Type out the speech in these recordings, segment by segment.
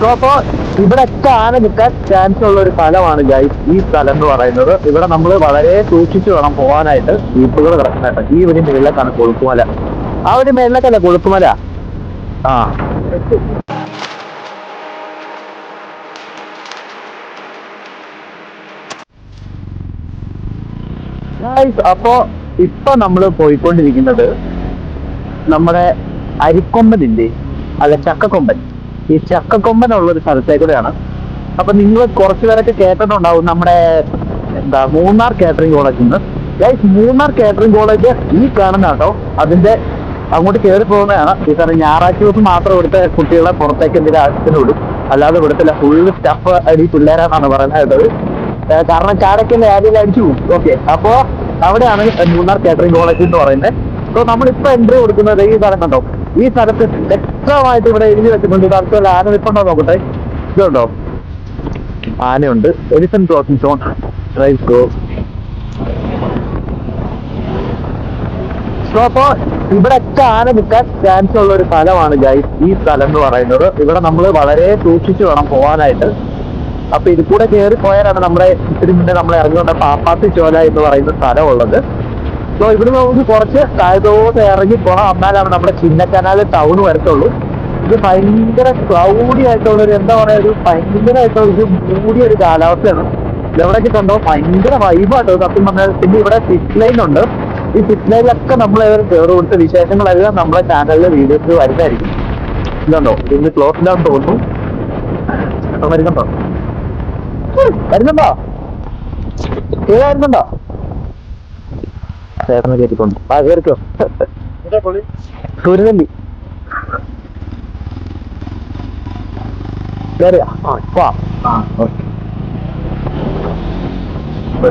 So ഇവിടെ ഒക്കെ ആന നിൽക്കാൻ ചാൻസ് ഉള്ള ഒരു സ്ഥലമാണ് ഗൈസ് ഈ സ്ഥലം എന്ന് പറയുന്നത്. ഇവിടെ നമ്മൾ വളരെ സൂക്ഷിച്ചു വേണം പോകാനായിട്ട് ജീപ്പുകൾ കിടക്കുന്നതായിട്ട്. ഈ ഒരു മേളിലേക്കാണ് കൊളുക്കുമല ആ ഒരു മേളിലേക്കല്ല കൊളുക്കുമല ആ. ഗൈസ് അപ്പോ ഇപ്പൊ നമ്മൾ പോയിക്കൊണ്ടിരിക്കുന്നത് നമ്മുടെ അരിക്കൊമ്പനില്ലേ? അല്ല ചക്കക്കൊമ്പൻ. ഈ ചക്കക്കൊമ്പൻ ഉള്ള ഒരു സ്ഥലത്തേക്കൂടെയാണ്. അപ്പൊ നിങ്ങൾ കുറച്ചു പേരൊക്കെ കേട്ടിട്ടുണ്ടാവും നമ്മുടെ എന്താ മൂന്നാർ കാറ്ററിംഗ് കോളേജിൽ നിന്ന്. ഗൈസ് മൂന്നാർ കാറ്ററിംഗ് കോളേജ് ഈ കാണുന്ന കേട്ടോ. അതിന്റെ അങ്ങോട്ട് കയറി പോകുന്നതാണ്. ഈ സാറേ ഞായറാഴ്ച ദിവസം മാത്രം ഇവിടുത്തെ കുട്ടികളെ പുറത്തേക്ക് എന്തെങ്കിലും ആവശ്യത്തിന് വിടും. അല്ലാതെ ഇവിടുത്തെ ഫുള്ള് സ്റ്റഫ് അടി പിള്ളേരാണെന്നാണ് പറയുന്നത് കാരണം ചാടക്കുന്ന ആദ്യം അടിച്ചു പോകും. ഓക്കെ അപ്പോ അവിടെയാണ് മൂന്നാർ കാറ്ററിംഗ് കോളേജ് എന്ന് പറയുന്നത്. അപ്പൊ നമ്മളിപ്പോ എൻട്രി കൊടുക്കുന്നത് ഈ സ്ഥലം കണ്ടോ? ഈ സ്ഥലത്ത് വ്യക്തമായിട്ട് ഇവിടെ എഴുതി വെച്ചിട്ടുണ്ട്. സ്ഥലത്തുള്ള ആന നിൽപ്പുണ്ടോ നോക്കട്ടെ? ഇതുണ്ടോ? ആനയുണ്ട്. Elephant crossing zone drive go so ആന നിൽക്കാൻ ചാൻസ് ഉള്ള ഒരു സ്ഥലമാണ് ഗൈസ് ഈ സ്ഥലം എന്ന് പറയുന്നത്. ഇവിടെ നമ്മൾ വളരെ സൂക്ഷിച്ചു വേണം പോകാനായിട്ട് അപ്പൊ ഇത് കൂടെ കയറി പോയാലാണ് നമ്മുടെ ഇത്തിരി മുന്നേ നമ്മൾ ഇറങ്ങിക്കൊണ്ട പാപ്പാത്തി ചോല എന്ന് പറയുന്ന സ്ഥലമുള്ളത് സോ ഇവിടെ നമുക്ക് കുറച്ച് താഴത്തോട്ട് ഇറങ്ങി പോകാം. എന്നാലാണ് നമ്മുടെ ചിന്നക്കനാൽ ടൗൺ വരത്തുള്ളൂ. ഇത് ഭയങ്കര ക്ലൗഡി ആയിട്ടുള്ള ഒരു എന്താ പറയുക ഒരു ഭയങ്കരമായിട്ടുള്ള ഒരു മൂടിയ ഒരു കാലാവസ്ഥയാണ്. ഇതെവിടെയൊക്കെ കണ്ടോ? ഭയങ്കര വൈബാട്ടോ സത്യം പറഞ്ഞാൽ പിന്നെ ഇവിടെ സിറ്റ് ലൈൻ ഉണ്ട്. ഈ സിറ്റ് ലൈനിലൊക്കെ നമ്മൾ കയറി കൊടുത്ത വിശേഷങ്ങളെല്ലാം നമ്മുടെ ചാനലിലെ വീഡിയോസ് വരുന്നതായിരിക്കും. ഇതുണ്ടോ? ഇന്ന് ക്ലോസ് ഡൗൺ തോന്നുന്നു. വരുന്നുണ്ടോ? വരുന്നുണ്ടോ? ഏതായിരുന്നുണ്ടോ ചേട്ടനെ കയറ്റിക്കൊണ്ട് ആ. കയറിക്കോ സൂര്യനെല്ലി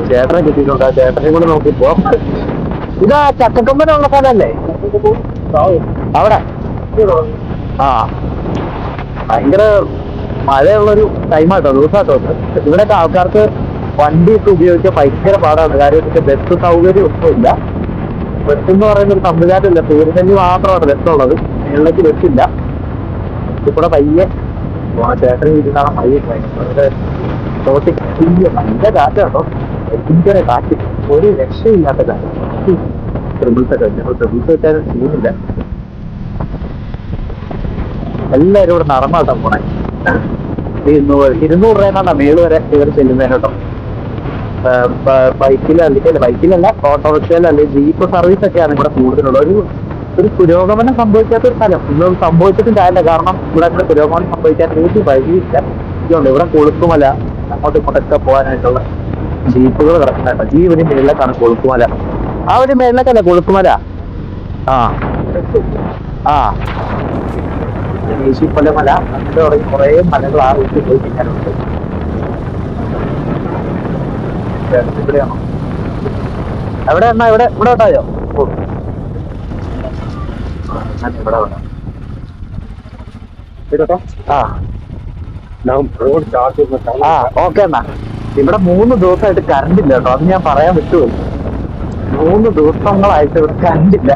ചേട്ടനെ കിട്ടിയിട്ടുണ്ട്. ചേട്ടനെ കൂടെ നോക്കിപ്പോ ഇതാ ചക്കക്കൊമ്പനുള്ള സ്ഥലല്ലേ? അവിടെ. ആ. ഭയങ്കര മഴയുള്ളൊരു ടൈമാട്ടോ ദിവസമാട്ടോ ഇവിടെയൊക്കെ ആൾക്കാർക്ക് വണ്ടിയൊക്കെ ഉപയോഗിക്കാൻ ഭയങ്കര പാടാണ്. കാര്യം ബസ് സൗകര്യം ഒന്നും ഇല്ല. ബസ് എന്ന് പറയുന്ന ഒരു സംവിധാനമില്ല. സൂര്യനെല്ലി മാത്രമാണ് ബസ് ഉള്ളത്. മേളിലേക്ക് ബസ്സില്ല ഇവിടെ പയ്യെ ചേട്ടൻ ഒരു രക്ഷയില്ലാത്ത കാറ്റ്. ഒക്കെ എല്ലാവരും ഇവിടെ നടന്നാട്ടോ പോണേ. ഇരുന്നൂറ് ഇരുന്നൂറ് രൂപ മേൾ വരെ ഇവർ ചെല്ലുന്നതിന് കേട്ടോ ബൈക്കിൽ അല്ലെങ്കിൽ ബൈക്കിലല്ല ഓട്ടോറിക്ഷയിൽ അല്ലെങ്കിൽ ജീപ്പ് സർവീസ് ഒക്കെയാണ് ഇവിടെ കൂടുതലുള്ളത്. ഒരു ഒരു പുരോഗമനം സംഭവിക്കാത്ത ഒരു സ്ഥലം. ഇതൊന്നും സംഭവിച്ചിട്ടും കാര്യമില്ല കാരണം ഇവിടെ അങ്ങനെ പുരോഗമനം സംഭവിക്കാൻ ഒരു വഴിയില്ല. ഇതുണ്ട് ഇവിടെ കൊളുക്കുമല അങ്ങോട്ടും ഇങ്ങോട്ടൊക്കെ പോകാനായിട്ടുള്ള ജീപ്പുകൾ കിടക്കുന്നുണ്ട് ജീവന് മേളിലേക്കാണ് കൊളുക്കുമല ആ ഒരു മേളിലേക്കല്ല കൊളുക്കുമല ആ. ആ. ദേശീപ്പല മല അങ്ങനെ തുടങ്ങി കുറേ മലകൾ ആ റൂട്ടിൽ പോയി കഴിഞ്ഞാലുണ്ട്. ഇവിടെയാണോ എവിടെ എന്നാ ഇവിടെ ഇവിടെ ഉണ്ടായോ? ഇവിടെ ആ. റോഡ് ചാർജ് ആ ഓക്കെ എന്നാ. ഇവിടെ മൂന്ന് ദിവസമായിട്ട് കറണ്ട് ഇല്ല കേട്ടോ. അത് ഞാൻ പറയാൻ വിട്ടുപോയി മൂന്ന് ദിവസങ്ങളായിട്ട് ഇവിടെ കറണ്ട് ഇല്ല.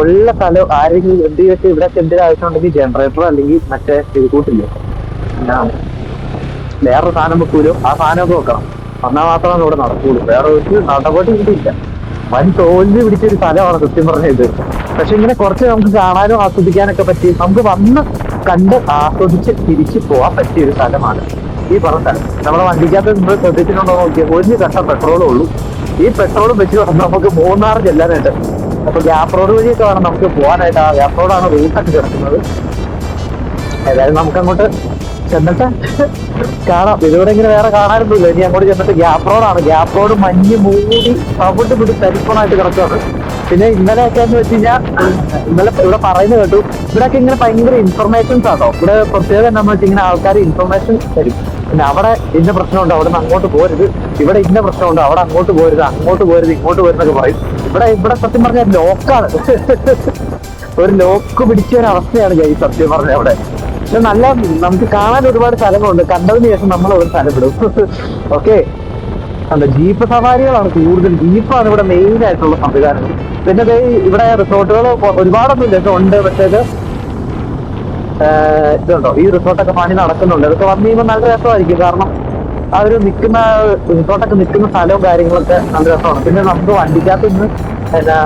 ഉള്ള സ്ഥലം ആരെങ്കിലും എന്ത് ചെയ്തിട്ട് ഇവിടെ എന്തെങ്കിലും ആവശ്യമുണ്ടെങ്കിൽ ജനറേറ്റർ അല്ലെങ്കിൽ മറ്റേ ഇത് കൂട്ടില്ലേ? വേറെ സാധനം വെക്കൂലോ ആ സാധനമൊക്കെ വെക്കണം. എന്നാൽ മാത്രമേ ഇവിടെ നടക്കുള്ളൂ. വേറെ ഒരു നടപടി ഇവിടെ വൻ തോൽവി പിടിച്ചൊരു സ്ഥലമാണ് സത്യം പറഞ്ഞ ഇത്. പക്ഷെ ഇങ്ങനെ കുറച്ച് നമുക്ക് കാണാനും ആസ്വദിക്കാനൊക്കെ പറ്റി നമുക്ക് വന്ന് കണ്ട് ആസ്വദിച്ച് തിരിച്ചു പോകാൻ പറ്റിയ ഒരു സ്ഥലമാണ് ഈ പറഞ്ഞ സ്ഥലം. നമ്മുടെ വണ്ടിക്കകത്ത് നിങ്ങൾ ശ്രദ്ധിച്ചിട്ടുണ്ടോ നോക്കിയാൽ ഒരു കട്ട പെട്രോളേ ഉള്ളൂ. ഈ പെട്രോളും വെച്ച് നമുക്ക് മൂന്നാർ ചെല്ലാനായിട്ട് അപ്പൊ ഗ്യാപ് റോഡ് വഴിയൊക്കെ വേണം നമുക്ക് പോകാനായിട്ട് ആ ഗ്യാപ് റോഡാണ് റൂട്ടൊക്കെ കിടക്കുന്നത്. ഏതായാലും നമുക്ക് അങ്ങോട്ട് ചെന്നിട്ട് കാണാം. ഇതിവിടെ ഇങ്ങനെ വേറെ കാണാനൊന്നുമില്ല. ഇനി അങ്ങോട്ട് ചെന്നിട്ട് ഗ്യാപ്പ് റോഡാണ്. ഗ്യാപ് റോഡ് മഞ്ഞ് മൂടി അവിടെ പിടി തരിപ്പണായിട്ട് കിടക്കുകയാണ്. പിന്നെ ഇന്നലെയൊക്കെ എന്ന് വെച്ച് കഴിഞ്ഞാൽ ഇന്നലെ ഇവിടെ പറയുന്നത് കേട്ടു. ഇവിടെയൊക്കെ ഇങ്ങനെ ഭയങ്കര ഇൻഫർമേഷൻസ് ആണോ ഇവിടെ പ്രത്യേകത എന്താണെന്ന് വെച്ചാൽ ഇങ്ങനെ ആൾക്കാർ ഇൻഫർമേഷൻ തരും. പിന്നെ അവിടെ ഇന്ന പ്രശ്നമുണ്ട് അവിടെ നിന്ന് അങ്ങോട്ട് പോരുത്. ഇവിടെ ഇന്ന പ്രശ്നമുണ്ട് അവിടെ അങ്ങോട്ട് പോരുത് അങ്ങോട്ട് പോരുത് ഇങ്ങോട്ട് പോരുന്നൊക്കെ പറയും. ഇവിടെ ഇവിടെ സത്യം പറഞ്ഞാൽ ലോക്കാണ് ഒരു ലോക്ക് പിടിച്ച ഒരു അവസ്ഥയാണ് ജയി സത്യം പറഞ്ഞ അവിടെ. നല്ല നമുക്ക് കാണാൻ ഒരുപാട് സ്ഥലങ്ങളുണ്ട്. കണ്ടതിന് ശേഷം നമ്മൾ ഒരു സ്ഥലം വിടും ഓക്കെ അല്ല ജീപ്പ് സവാരികളാണ് കൂടുതൽ. ജീപ്പാണ് ഇവിടെ മെയിൻ ആയിട്ടുള്ള സംവിധാനം. പിന്നെ ദേ ഇവിടെ റിസോർട്ടുകൾ ഒരുപാടൊന്നും ഇല്ല ഉണ്ട്. പക്ഷേ ഇതുണ്ടോ? ഈ റിസോർട്ടൊക്കെ പണി നടക്കുന്നുണ്ട്. ഇതൊക്കെ വന്നു കഴിയുമ്പോൾ നല്ല രസമായിരിക്കും. കാരണം ഒരു നിൽക്കുന്ന റിസോർട്ടൊക്കെ നിൽക്കുന്ന സ്ഥലവും കാര്യങ്ങളൊക്കെ നല്ല രസമാണ്. പിന്നെ നമുക്ക് വണ്ടിക്കകത്ത് നിന്ന് എന്നാ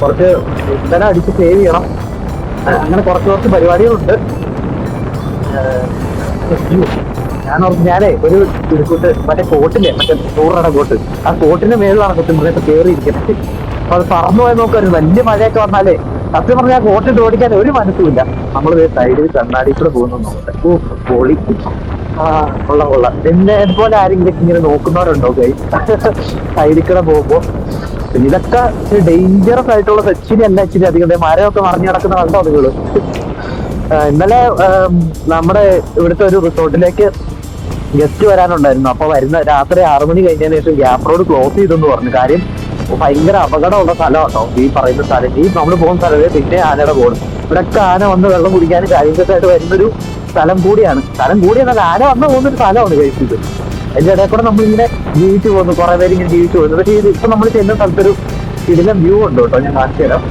കുറച്ച് ഇന്ധനം അടിച്ച് സേവ് ചെയ്യണം. അങ്ങനെ കുറച്ച് കുറച്ച് പരിപാടികളുണ്ട്. ഞാൻ ഞാനേ ഒരു ഇടുക്കൂട്ട് മറ്റേ കോട്ടില്ലേ മറ്റേ നൂറട കോട്ട്. ആ കോട്ടിന്റെ മേളിലാണ് സത്യം പറഞ്ഞാൽ കയറി ഇരിക്കുന്നത് അപ്പൊ അത് പറന്നു പോയി നോക്കായിരുന്നു വലിയ മഴയൊക്കെ വന്നാലേ സത്യം പറഞ്ഞാൽ കോട്ടിട്ട് ഓടിക്കാൻ ഒരു മനസ്സുമില്ല നമ്മൾ സൈഡിൽ കണ്ണാടി കൂടെ പോകുന്നു നോക്കട്ടെ ഓ പൊളി. ആ കൊള്ളാം കൊള്ളാം. എന്നെ പോലെ ആരെങ്കിലും ഇങ്ങനെ നോക്കുന്നവരുണ്ടോ കൈ? സൈഡിൽ കൂടെ പോകുമ്പോ. ഇതൊക്കെ ഡേഞ്ചറസ് ആയിട്ടുള്ള സച്ചിനെ അല്ല ഇച്ചിരി അധികം. മരമൊക്കെ മറിഞ്ഞു കിടക്കുന്ന കണ്ടോ നിങ്ങൾ? ഇന്നലെ നമ്മുടെ ഇവിടുത്തെ ഒരു റിസോർട്ടിലേക്ക് ഗസ്റ്റ് വരാനുണ്ടായിരുന്നു. അപ്പൊ വരുന്ന രാത്രി ആറു മണി കഴിഞ്ഞതിന് ശേഷം ഗ്യാപ് റോഡ് ക്ലോസ് ചെയ്തെന്ന് പറഞ്ഞു. കാര്യം ഭയങ്കര അപകടമുള്ള സ്ഥലം കേട്ടോ ഈ പറയുന്ന സ്ഥലം. ഈ നമ്മൾ പോകുന്ന സ്ഥലമേ പിന്നെ ആനയുടെ പോകും ഇവിടൊക്കെ ആന വന്ന് വെള്ളം കുടിക്കാനും കാര്യങ്ങളൊക്കെ ആയിട്ട് വരുന്നൊരു സ്ഥലം കൂടിയാണ്. സ്ഥലം കൂടിയെന്നാൽ ആന വന്ന് പോകുന്നൊരു സ്ഥലമാണ് കഴിച്ചത്. അതിന്റെ ഇടയിൽ കൂടെ നമ്മളിങ്ങനെ ജീവിച്ചു പോകുന്നു കുറെ പേര് ഇങ്ങനെ ജീവിച്ചു പോകുന്നു പക്ഷേ ഇത് ഇപ്പൊ നമ്മൾ ചെന്ന സ്ഥലത്തൊരു ഇതിലെ വ്യൂ ഉണ്ട് കേട്ടോ. ഞാൻ കാണിച്ചു തരാം.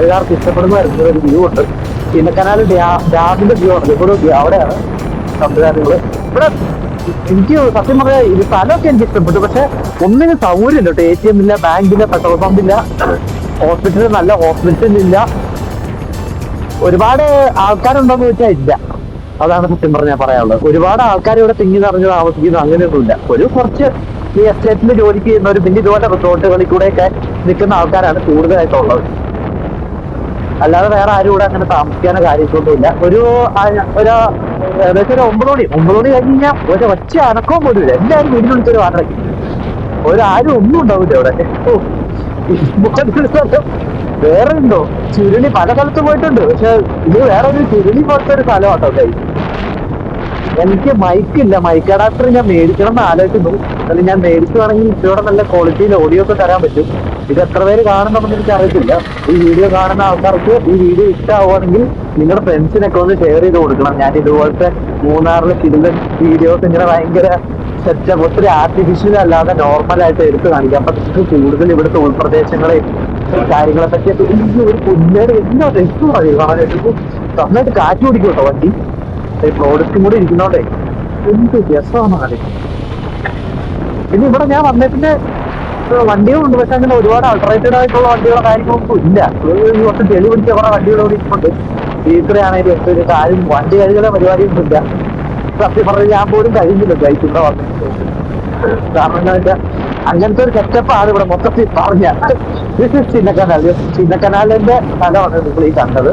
എല്ലാവർക്കും ഇഷ്ടപ്പെടുന്ന ഒരു വ്യൂ ഉണ്ട്. ചിന്നക്കനാൽ ഡാമിന്റെ വ്യൂ ആണ്. ഇവിടെ അവിടെയാണ് സംവിധാനങ്ങൾ ഇവിടെ എനിക്ക് സത്യം പറയാ ഇത് സ്ഥലമൊക്കെ എനിക്ക് ഇഷ്ടപ്പെട്ടു. പക്ഷെ ഒന്നിനും സൗകര്യമില്ല കേട്ടോ. എ ടി എം ഇല്ല ബാങ്കില്ല പെട്രോൾ പമ്പ് ഇല്ല ഹോസ്പിറ്റലിൽ നല്ല ഹോസ്പിറ്റൽ ഇല്ല. ഒരുപാട് ആൾക്കാരുണ്ടോന്ന് ചോദിച്ചാൽ ഇല്ല. അതാണ് സത്യം പറഞ്ഞാൽ പറയാനുള്ളത്. ഒരുപാട് ആൾക്കാർ ഇവിടെ തിങ്ങി നിറഞ്ഞ് താമസിക്കുന്നു അങ്ങനെയൊന്നുമില്ല. ഒരു കുറച്ച് ഈ എസ്റ്റേറ്റിൽ ജോലിക്ക് ഒരു പിന്നെ ഇതുപോലെ റിസോർട്ടുകളിൽ കൂടെയൊക്കെ നിൽക്കുന്ന ആൾക്കാരാണ് കൂടുതലായിട്ടുള്ളത്. അല്ലാതെ വേറെ ആരും ഇവിടെ അങ്ങനെ താമസിക്കാനോ കാര്യങ്ങളൊന്നുമില്ല ഒരു ഒരു ഏകദേശം ഒരു ഒമ്പത് മണി ഒമ്പത് മണി കഴിഞ്ഞ് കഴിഞ്ഞാൽ ഒരു ഒച്ച അനക്കവും പോലും എല്ലാവരും വീടിനുള്ളിൽ വിളിച്ചൊരു വാടകയ്ക്ക് ഒരു ആരും ഒന്നും ഉണ്ടാവില്ല ഇവിടെ. ഓ, വേറെ ഉണ്ടോ? ചുരുളി പല സ്ഥലത്ത് പോയിട്ടുണ്ട്. പക്ഷെ ഇത് വേറെ ഒരു ചുരുളി പോലത്തെ ഒരു സ്ഥലമാട്ടോ കൈ എനിക്ക് മൈക്കില്ല മൈക്ക് അഡാപ്റ്റർ ഞാൻ മേടിക്കണം എന്ന് ആലോചിക്കുന്നു. അല്ലെങ്കിൽ ഞാൻ മേടിക്കുവാണെങ്കിൽ ഇച്ചിരൂടെ നല്ല ക്വാളിറ്റിയിൽ ഓഡിയോ ഒക്കെ തരാൻ പറ്റും. ഇത് എത്ര പേര് കാണുന്നുണ്ടെന്ന് എനിക്ക് അറിയത്തില്ല. ഈ വീഡിയോ കാണുന്ന ആൾക്കാർക്ക് ഈ വീഡിയോ ഇഷ്ടമാവുകയാണെങ്കിൽ നിങ്ങളുടെ ഫ്രണ്ട്സിനൊക്കെ ഒന്ന് ഷെയർ ചെയ്ത് കൊടുക്കണം. ഞാൻ ഇതുപോലത്തെ മൂന്നാറിലെ കിടിലൻ വീഡിയോസ് ഇങ്ങനെ ഭയങ്കര സെറ്റപ്പ് ഒത്തിരി ആർട്ടിഫിഷ്യൽ അല്ലാതെ നോർമൽ ആയിട്ട് എടുത്ത് കാണിക്കാം. അപ്പൊ നിങ്ങൾക്ക് കൂടുതൽ ഇവിടുത്തെ ഉൾപ്രദേശങ്ങളെ കാര്യങ്ങളെ പറ്റിയൊക്കെ എനിക്ക് ഒരു കുഞ്ഞേടെ എന്താ രസം പറയും കാണാനായിട്ട് നന്നായിട്ട് കാറ്റ് പിടിക്കും കേട്ടോ വണ്ടി പ്രോഡക്റ്റും കൂടെ ഇരിക്കുന്നോണ്ടേ എന്ത് രസമാണ് കാര്യം പിന്നെ ഇവിടെ ഞാൻ വന്നതിന്റെ വണ്ടികളുണ്ട് പക്ഷെ അങ്ങനെ ഒരുപാട് അൾട്ടറേറ്റഡ് ആയിട്ടുള്ള വണ്ടികളോ കാര്യങ്ങളൊന്നും ഇല്ല. ഒരു കുറച്ച് ചെളി പിടിച്ച കുറെ വണ്ടികൾ ഇവിടെ ഇരിപ്പുണ്ട്. ടീച്ചറാണെങ്കിലും ആരും വണ്ടി കഴുകുന്ന പരിപാടിയൊന്നും ഇല്ല സത്യം പറഞ്ഞാൽ ഞാൻ പോലും കഴിഞ്ഞില്ല ബൈക്ക് ഇവിടെ വന്നിട്ട് കാരണം എന്താ അങ്ങനത്തെ ഒരു സെറ്റപ്പാണ് ഇവിടെ മൊത്തത്തിൽ പറഞ്ഞ. ചിന്നക്കനാൽ ചിന്നക്കനാലിന്റെ സ്ഥലമാണ് നിങ്ങൾ ഈ കണ്ടത്.